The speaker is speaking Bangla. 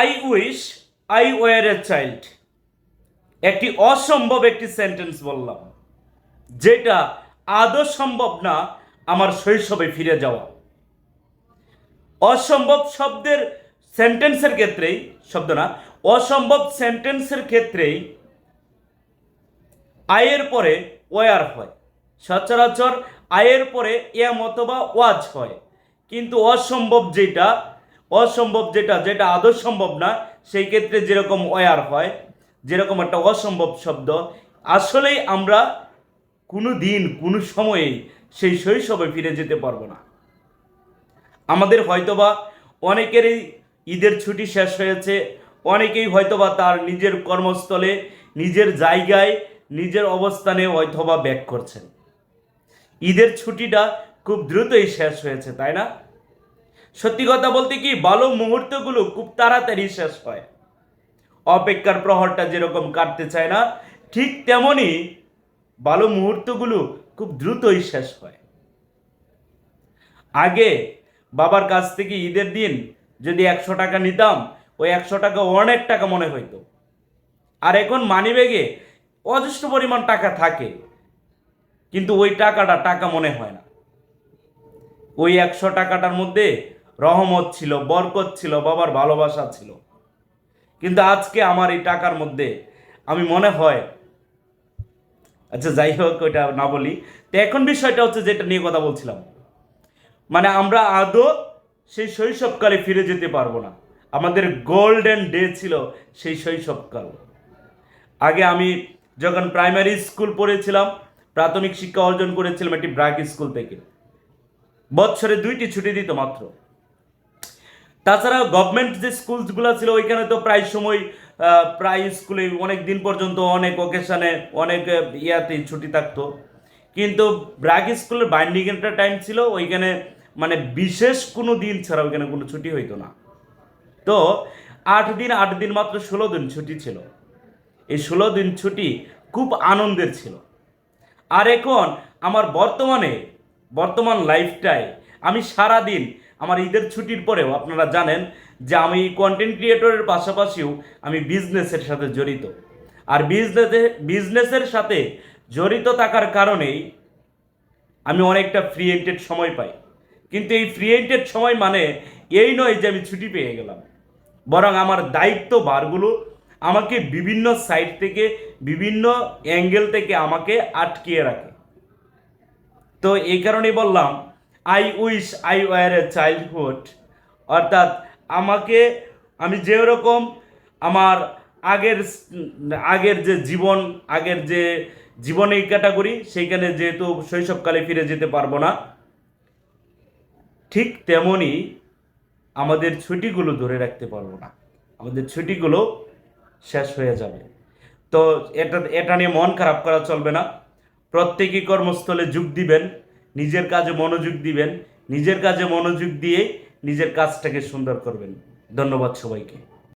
I wish I were a child একটি অসম্ভব একটি সেন্টেন্স বললাম, যেটা আদৌ সম্ভব না আমার শৈশবে ফিরে যাওয়া। অসম্ভব শব্দের সেন্টেন্সের ক্ষেত্রেই, শব্দ না, অসম্ভব সেন্টেন্সের ক্ষেত্রেই আয়ের পরে ওয়ার হয়। সচরাচর আয়ের পরে এম অথবা ওয়াজ হয়। কিন্তু অসম্ভব যেটা অসম্ভব যেটা যেটা আদৌ সম্ভব না, সেই ক্ষেত্রে যেরকম ওয়ার হয়, যেরকম একটা অসম্ভব শব্দ, আসলেই আমরা কোনো দিন, কোনো সময়েই সেই শৈশবে ফিরে যেতে পারব না। আমাদের হয়তোবা অনেকেরই ঈদের ছুটি শেষ হয়েছে, অনেকেই হয়তোবা তার নিজের কর্মস্থলে, নিজের জায়গায়, নিজের অবস্থানে হয়তোবা ব্যাক করছেন। ঈদের ছুটিটা খুব দ্রুতই শেষ হয়েছে, তাই না? সত্যি কথা বলতে কি, ভালো মুহূর্তগুলো খুব তাড়াতাড়ি শেষ হয়। অপেক্ষার প্রহরটা যেরকম কাটতে চায় না, ঠিক তেমনই ভালো মুহূর্তগুলো খুব দ্রুতই শেষ হয়। আগে বাবার কাছ থেকে ঈদের দিন যদি একশো টাকা নিতাম, ওই একশো টাকা অনেক টাকা মনে হইতো। আর এখন মানিব্যাগে অজস্র পরিমাণ টাকা থাকে, কিন্তু ওই টাকাটা টাকা মনে হয় না। ওই একশো টাকাটার মধ্যে রহমত ছিল, বরকত ছিল, বাবার ভালোবাসা ছিল। কিন্তু আজকে আমার এই টাকার মধ্যে আমি মনে হয় আচ্ছা যাই হোক, ওইটা না বলি। তো এখন বিষয়টা হচ্ছে যেটা নিয়ে কথা বলছিলাম। মানে আমরা আদৌ সেই শৈশবকালে ফিরে যেতে পারব না। আমাদের গোল্ডেন ডে ছিল সেই শৈশবকাল। আগে আমি যখন প্রাইমারি স্কুল পড়েছিলাম, প্রাথমিক শিক্ষা অর্জন করেছিলাম একটি ব্রাক স্কুল থেকে। বছরে দুইটি ছুটি দিত মাত্র। তাছাড়া গভর্নমেন্ট যে স্কুলসগুলো ছিল, ওইখানে তো প্রায় সময় প্রায় স্কুলে অনেক দিন পর্যন্ত অনেক ওকেশনে অনেক ইয়াতে ছুটি থাকতো। কিন্তু ব্রাক স্কুলের বাইন্ডিং একটা টাইম ছিল, ওইখানে মানে বিশেষ কোনো দিন ছাড়া ওইখানে কোনো ছুটি হইতো না। তো আট দিন আট দিন মাত্র ষোলো দিন ছুটি ছিল। এই ষোলো দিন ছুটি খুব আনন্দের ছিল। আর এখন আমার বর্তমানে, বর্তমান লাইফটাই আমি সারা দিন আমার ঈদের ছুটির পরেও আপনারা জানেন যে আমি কন্টেন্ট ক্রিয়েটরের পাশাপাশিও আমি বিজনেসের সাথে জড়িত। আর বিজনেসে বিজনেসের সাথে জড়িত থাকার কারণেই আমি অনেকটা ফ্রি এন্টেড সময় পাই। কিন্তু এই ফ্রি এন্টেড সময় মানে এই নয় যে আমি ছুটি পেয়ে গেলাম। বরং আমার দায়িত্ব বারগুলো আমাকে বিভিন্ন সাইড থেকে, বিভিন্ন অ্যাঙ্গেল থেকে আমাকে আটকিয়ে রাখে। তো এই কারণেই বললাম I wish I were a childhood অর্থাৎ আমাকে, আমি যেরকম আমার আগের আগের যে জীবন, আগের যে জীবনে ক্যাটাগরি সেইখানে যেহেতু শৈশবকালে ফিরে যেতে পারব না। ঠিক তেমনই আমাদের ছুটিগুলো ধরে রাখতে পারব না। আমাদের ছুটিগুলো শেষ হয়ে যাবে। তো এটা এটা নিয়ে মন খারাপ করা চলবে না। প্রত্যেকই কর্মস্থলে যোগ দিবেন। নিজের কাজে মনোযোগ দিবেন নিজের কাজে মনোযোগ দিয়ে নিজের কাজটাকে সুন্দর করবেন। ধন্যবাদ সবাইকে।